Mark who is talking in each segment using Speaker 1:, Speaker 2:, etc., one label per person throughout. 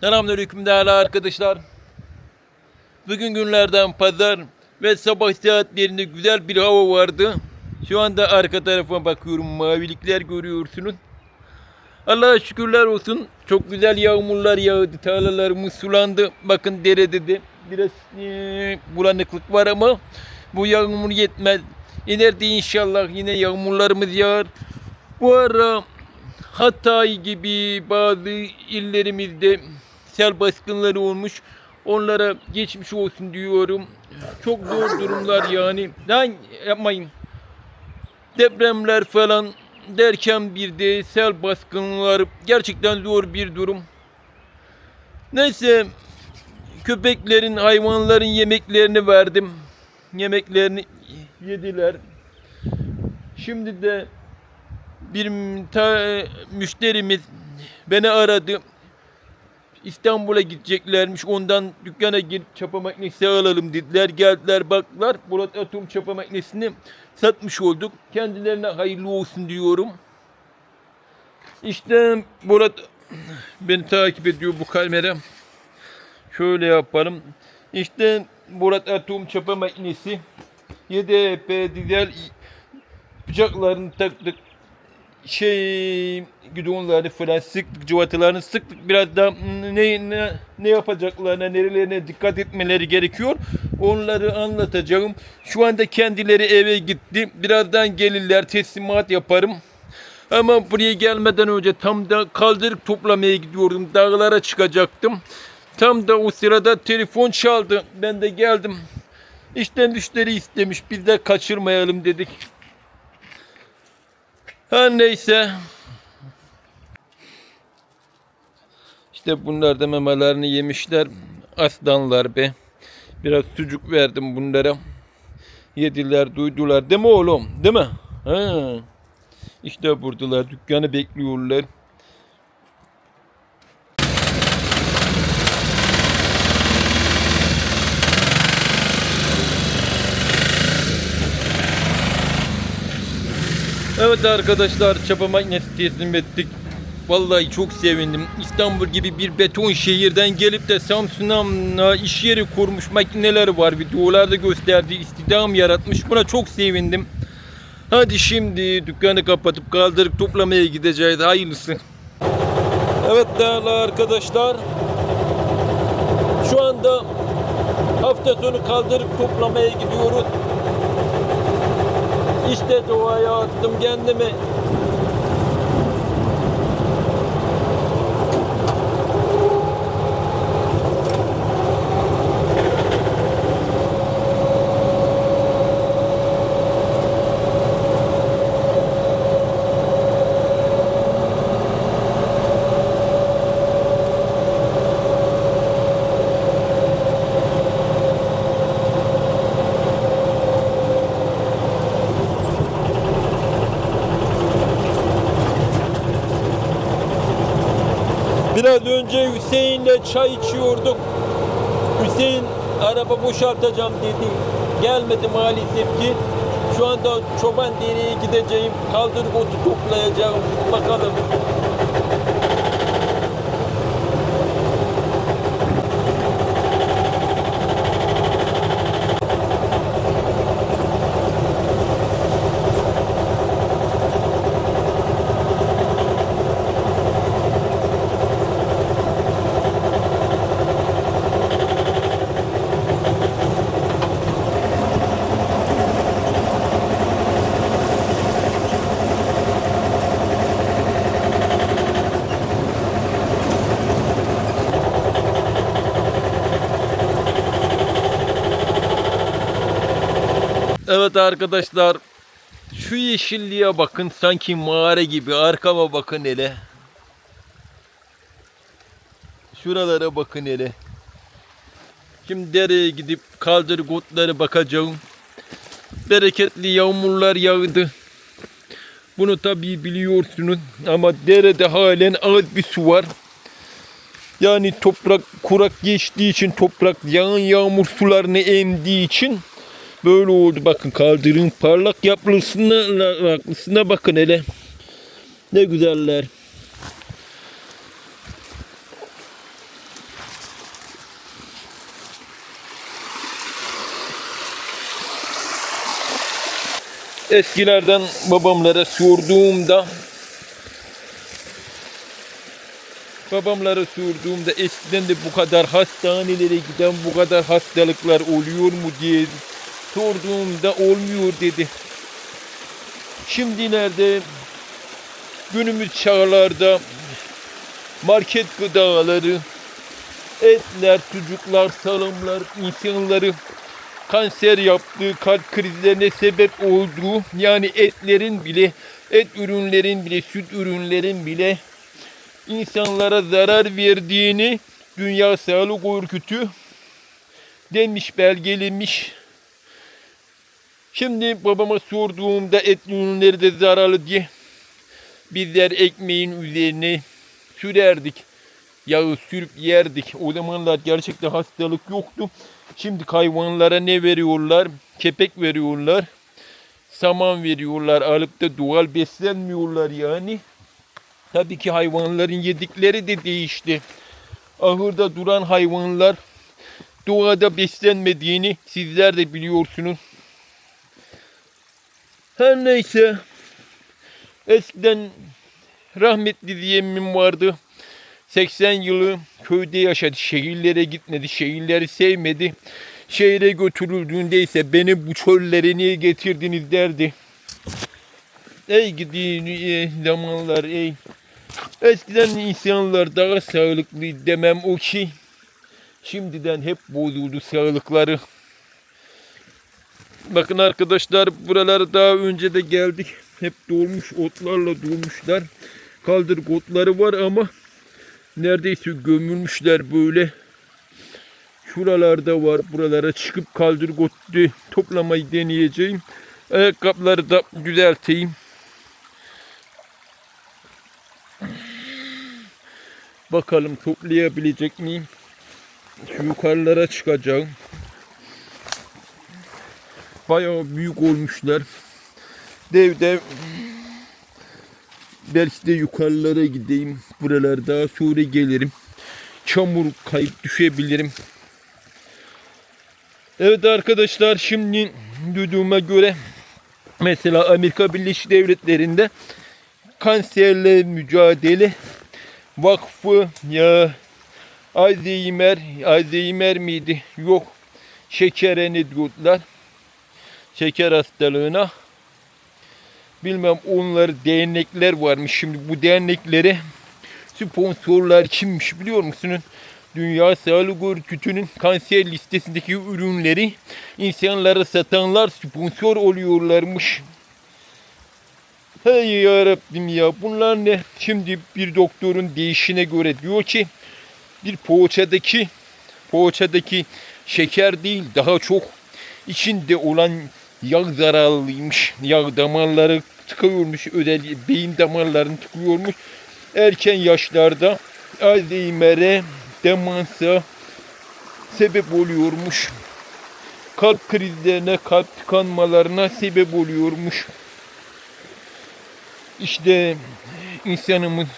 Speaker 1: Selamünaleyküm değerli arkadaşlar. Bugün günlerden pazar ve sabah saatlerinde güzel bir hava vardı. Şu anda arka tarafa bakıyorum mavilikler görüyorsunuz. Allah'a şükürler olsun. Çok güzel yağmurlar yağdı. Tarlalarımız sulandı. Bakın derede de biraz eee, bulanıklık var ama bu yağmur yetmez. İleride inşallah yine yağmurlarımız yağar. Bu ara Hatay gibi bazı illerimizde sel baskınları olmuş. Onlara geçmiş olsun diyorum. Çok zor durumlar yani. Lan yapmayın. Depremler falan derken bir de sel baskınları gerçekten zor bir durum. Neyse köpeklerin, hayvanların yemeklerini verdim. Yemeklerini yediler. Şimdi de bir müşterimiz beni aradı. İstanbul'a gideceklermiş. Ondan dükkana girip çapa makinesi alalım dediler. Geldiler baktılar. Murat Atom çapa makinesini satmış olduk. Kendilerine hayırlı olsun diyorum. İşte Murat beni takip ediyor bu kamera. Şöyle yapalım. İşte Murat Atom çapa makinesi. 7 EP dizel bıçaklarını taktık şey gidonlarını falan sıktık, cıvatalarını sıktık. Biraz da ne, ne, ne yapacaklarına, nerelerine dikkat etmeleri gerekiyor. Onları anlatacağım. Şu anda kendileri eve gitti. Birazdan gelirler, teslimat yaparım. Ama buraya gelmeden önce tam da kaldırıp toplamaya gidiyordum. Dağlara çıkacaktım. Tam da o sırada telefon çaldı. Ben de geldim. İşte müşteri istemiş. Biz de kaçırmayalım dedik. Her neyse. İşte bunlar da memelerini yemişler. Aslanlar be. Biraz sucuk verdim bunlara. Yediler, duydular. Değil mi oğlum? Değil mi? Ha. İşte buradalar. Dükkanı bekliyorlar. Evet arkadaşlar çapa makinesi teslim ettik. Vallahi çok sevindim. İstanbul gibi bir beton şehirden gelip de Samsun'a iş yeri kurmuş makineler var. Videolarda gösterdi. istidam yaratmış. Buna çok sevindim. Hadi şimdi dükkanı kapatıp kaldırıp toplamaya gideceğiz. Hayırlısı. Evet değerli arkadaşlar. Şu anda hafta sonu kaldırıp toplamaya gidiyoruz. İşte doğaya attım kendimi. Biraz önce Hüseyin'le çay içiyorduk. Hüseyin araba boşaltacağım dedi. Gelmedi maalesef ki. Şu anda çoban dereye gideceğim. Kaldırıp otu toplayacağım. Bakalım. Evet arkadaşlar. Şu yeşilliğe bakın sanki mağara gibi. Arkama bakın hele. Şuralara bakın hele. Şimdi dereye gidip kaldırık otları bakacağım. Bereketli yağmurlar yağdı. Bunu tabii biliyorsunuz ama derede halen az bir su var. Yani toprak kurak geçtiği için toprak yağan yağmur sularını emdiği için Böyle oldu bakın kaldırın parlak yaprısına, yaprısına bakın hele. Ne güzeller. Eskilerden babamlara sorduğumda babamlara sorduğumda eskiden de bu kadar hastanelere giden bu kadar hastalıklar oluyor mu diye sorduğumda olmuyor dedi. Şimdi nerede günümüz çağlarda market gıdaları, etler, çocuklar, salamlar, insanları kanser yaptığı, kalp krizlerine sebep olduğu, yani etlerin bile, et ürünlerin bile, süt ürünlerin bile insanlara zarar verdiğini Dünya Sağlık Örgütü demiş, belgelemiş. Şimdi babama sorduğumda et ürünleri de zararlı diye bizler ekmeğin üzerine sürerdik. Yağı sürüp yerdik. O zamanlar gerçekten hastalık yoktu. Şimdi hayvanlara ne veriyorlar? Kepek veriyorlar. Saman veriyorlar. Alıp da doğal beslenmiyorlar yani. Tabii ki hayvanların yedikleri de değişti. Ahırda duran hayvanlar doğada beslenmediğini sizler de biliyorsunuz. Her neyse eskiden rahmetli diyemim vardı. 80 yılı köyde yaşadı. Şehirlere gitmedi. Şehirleri sevmedi. Şehire götürüldüğünde ise beni bu çöllere niye getirdiniz derdi. Ey gidi zamanlar ey. Eskiden insanlar daha sağlıklı demem o ki. Şimdiden hep bozuldu sağlıkları. Bakın arkadaşlar buralara daha önce de geldik. Hep dolmuş otlarla dolmuşlar. Kaldır otları var ama neredeyse gömülmüşler böyle. Şuralarda var. Buralara çıkıp kaldırgot toplamayı deneyeceğim. Ayakkabıları da düzelteyim. Bakalım toplayabilecek miyim? Şu yukarılara çıkacağım. Bayağı büyük olmuşlar. Dev dev. Belki de yukarılara gideyim. Buralar daha sonra gelirim. Çamur kayıp düşebilirim. Evet arkadaşlar şimdi duyduğuma göre mesela Amerika Birleşik Devletleri'nde kanserle mücadele vakfı ya Alzheimer, Alzheimer miydi? Yok. Şekere ne diyorlar? Şeker hastalığına. Bilmem onlar dernekler varmış. Şimdi bu derneklere sponsorlar kimmiş biliyor musunuz? Dünya Sağlık Örgütü'nün kanser listesindeki ürünleri insanlara satanlar sponsor oluyorlarmış. Hey ya Rabbim ya bunlar ne? Şimdi bir doktorun değişine göre diyor ki bir poğaçadaki poğaçadaki şeker değil daha çok içinde olan yağ zararlıymış. Yağ damarları tıkıyormuş. Özel beyin damarlarını tıkıyormuş. Erken yaşlarda Alzheimer'e, demansa sebep oluyormuş. Kalp krizlerine, kalp tıkanmalarına sebep oluyormuş. İşte insanımız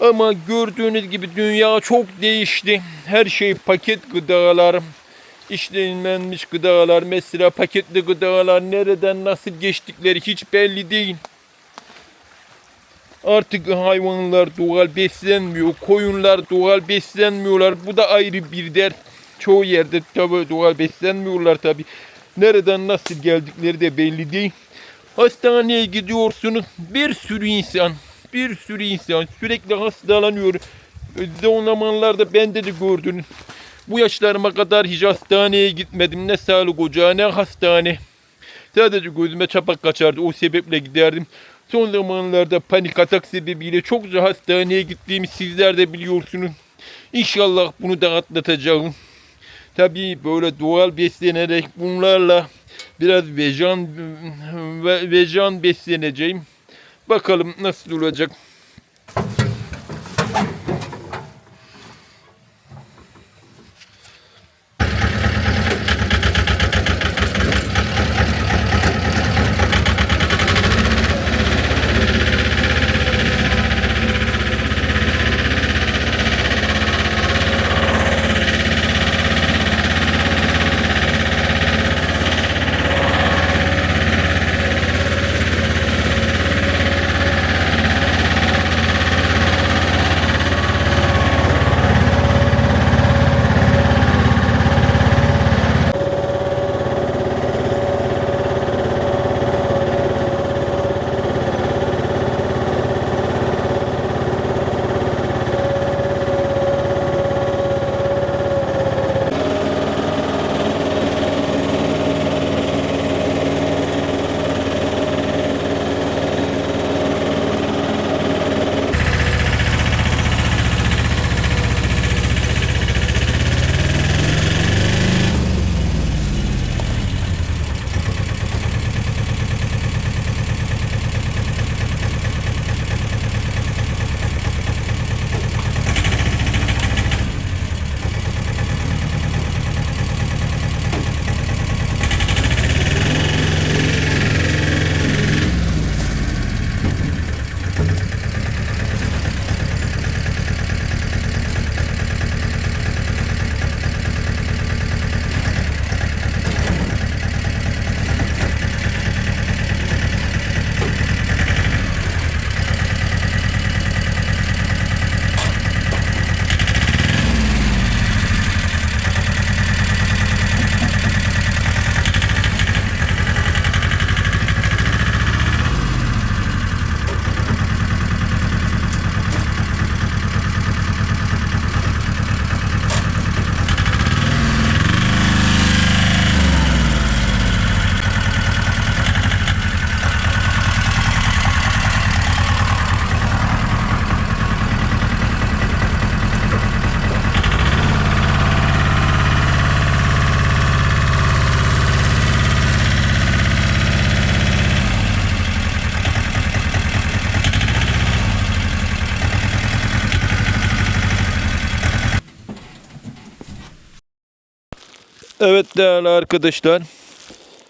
Speaker 1: ama gördüğünüz gibi dünya çok değişti. Her şey paket gıdalar, işlenmiş gıdalar, mesela paketli gıdalar nereden nasıl geçtikleri hiç belli değil. Artık hayvanlar doğal beslenmiyor, koyunlar doğal beslenmiyorlar. Bu da ayrı bir dert. Çoğu yerde tabi doğal beslenmiyorlar tabi. Nereden nasıl geldikleri de belli değil. Hastaneye gidiyorsunuz bir sürü insan, bir sürü insan sürekli hastalanıyor. O zamanlarda bende de gördünüz. Bu yaşlarıma kadar hiç hastaneye gitmedim. Ne sağlık ocağı ne hastane. Sadece gözüme çapak kaçardı. O sebeple giderdim. Son zamanlarda panik atak sebebiyle çokça hastaneye gittiğimi sizler de biliyorsunuz. İnşallah bunu da atlatacağım. Tabii böyle doğal beslenerek bunlarla biraz vegan vegan besleneceğim. Bakalım nasıl olacak. Evet değerli arkadaşlar.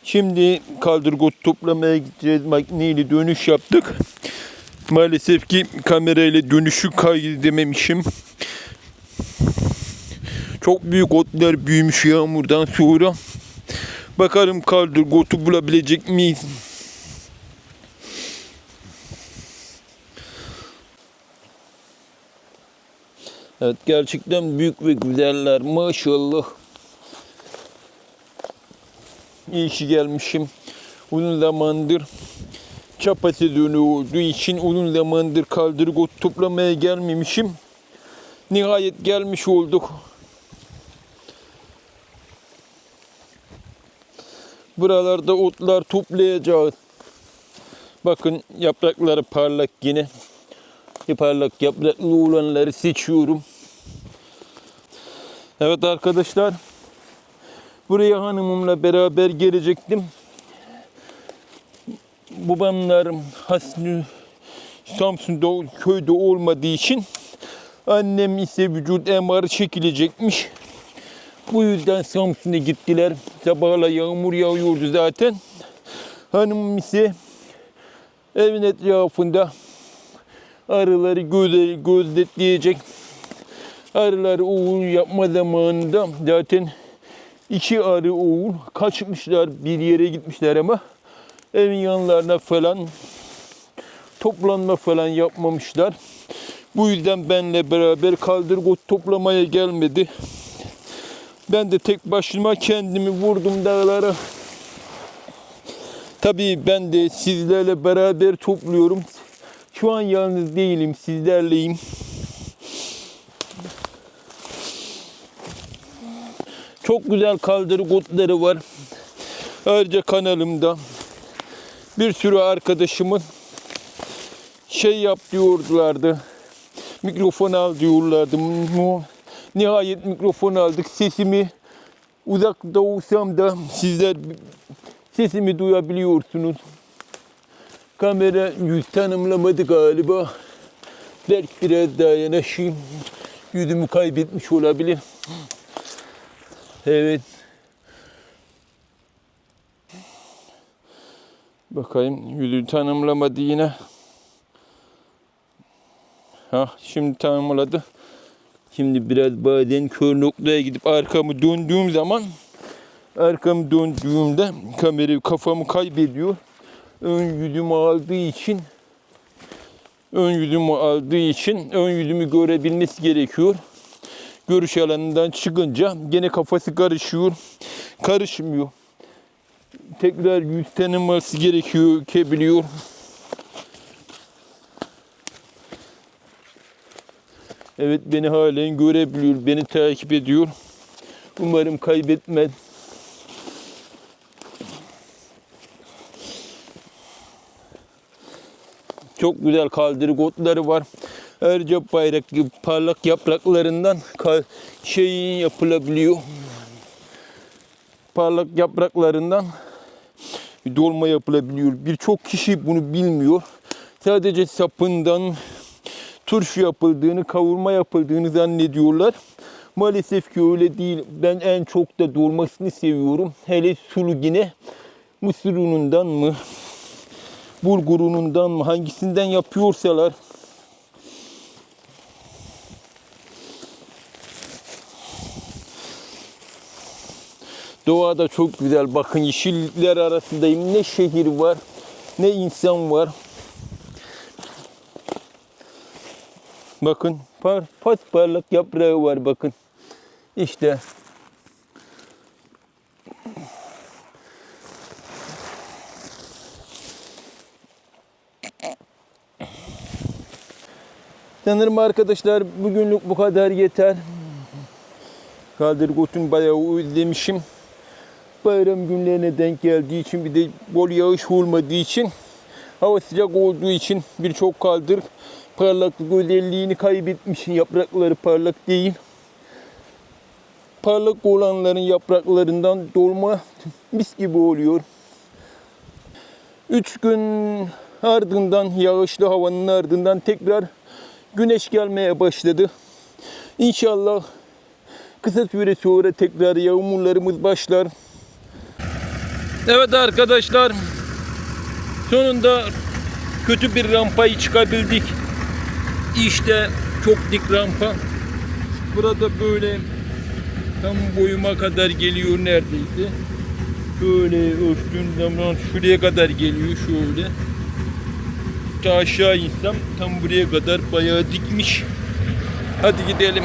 Speaker 1: Şimdi kaldırgot toplamaya gideceğiz. Makineyle dönüş yaptık. Maalesef ki kamerayla dönüşü kaydedememişim. Çok büyük otlar büyümüş yağmurdan sonra. Bakalım kaldırgotu bulabilecek miyiz? Evet gerçekten büyük ve güzeller maşallah. İyi ki gelmişim. Uzun zamandır çapa sezonu olduğu için uzun zamandır kaldırgot toplamaya gelmemişim. Nihayet gelmiş olduk. Buralarda otlar toplayacağız. Bakın yaprakları parlak yine. Parlak yapraklı olanları seçiyorum. Evet arkadaşlar. Buraya hanımımla beraber gelecektim. Babamlarım Hasni Samsun'da köyde olmadığı için annem ise vücut MR çekilecekmiş. Bu yüzden Samsun'a gittiler. Sabahla yağmur yağıyordu zaten. Hanımım ise evin etrafında arıları göze, gözetleyecek. Arıları uğur yapma zamanında zaten iki arı oğul kaçmışlar bir yere gitmişler ama evin yanlarına falan toplanma falan yapmamışlar. Bu yüzden benle beraber kaldırgot toplamaya gelmedi. Ben de tek başıma kendimi vurdum dağlara. Tabii ben de sizlerle beraber topluyorum. Şu an yalnız değilim, sizlerleyim. Çok güzel kaldırgotları var. Ayrıca kanalımda bir sürü arkadaşımın şey yap diyorlardı. Mikrofon al diyorlardı. Nihayet mikrofon aldık. Sesimi uzakta olsam da sizler sesimi duyabiliyorsunuz. Kamera yüz tanımlamadı galiba. Belki biraz daha yanaşayım. Yüzümü kaybetmiş olabilir. Evet. Bakayım yüzü tanımlamadı yine. Ha şimdi tanımladı. Şimdi biraz bazen kör noktaya gidip arkamı döndüğüm zaman arkamı döndüğümde kamerayı kafamı kaybediyor. Ön yüzümü aldığı için ön yüzümü aldığı için ön yüzümü görebilmesi gerekiyor. Görüş alanından çıkınca gene kafası karışıyor. Karışmıyor. Tekrar yüz tanıması gerekiyor, kebiliyor. Evet beni halen görebiliyor, beni takip ediyor. Umarım kaybetmez. Çok güzel kaldırık otları var. Ayrıca bayrak gibi parlak yapraklarından şey yapılabiliyor. Parlak yapraklarından dolma yapılabiliyor. Birçok kişi bunu bilmiyor. Sadece sapından turşu yapıldığını, kavurma yapıldığını zannediyorlar. Maalesef ki öyle değil. Ben en çok da dolmasını seviyorum. Hele sulu yine mısır unundan mı, bulgur unundan mı, hangisinden yapıyorsalar Doğada çok güzel. Bakın yeşiller arasındayım. Ne şehir var, ne insan var. Bakın par, pat parlak yaprağı var bakın. İşte. Sanırım arkadaşlar bugünlük bu kadar yeter. Kaldırgot'un bayağı özlemişim. Bayram günlerine denk geldiği için bir de bol yağış olmadığı için hava sıcak olduğu için birçok kaldır parlaklık özelliğini kaybetmiş. Yaprakları parlak değil. Parlak olanların yapraklarından dolma mis gibi oluyor. Üç gün ardından yağışlı havanın ardından tekrar güneş gelmeye başladı. İnşallah Kısa süre sonra tekrar yağmurlarımız başlar. Evet arkadaşlar. Sonunda kötü bir rampayı çıkabildik. İşte çok dik rampa. Burada böyle tam boyuma kadar geliyor neredeyse. Şöyle ölçtüğüm zaman şuraya kadar geliyor şöyle. Ta aşağı insem tam buraya kadar bayağı dikmiş. Hadi gidelim.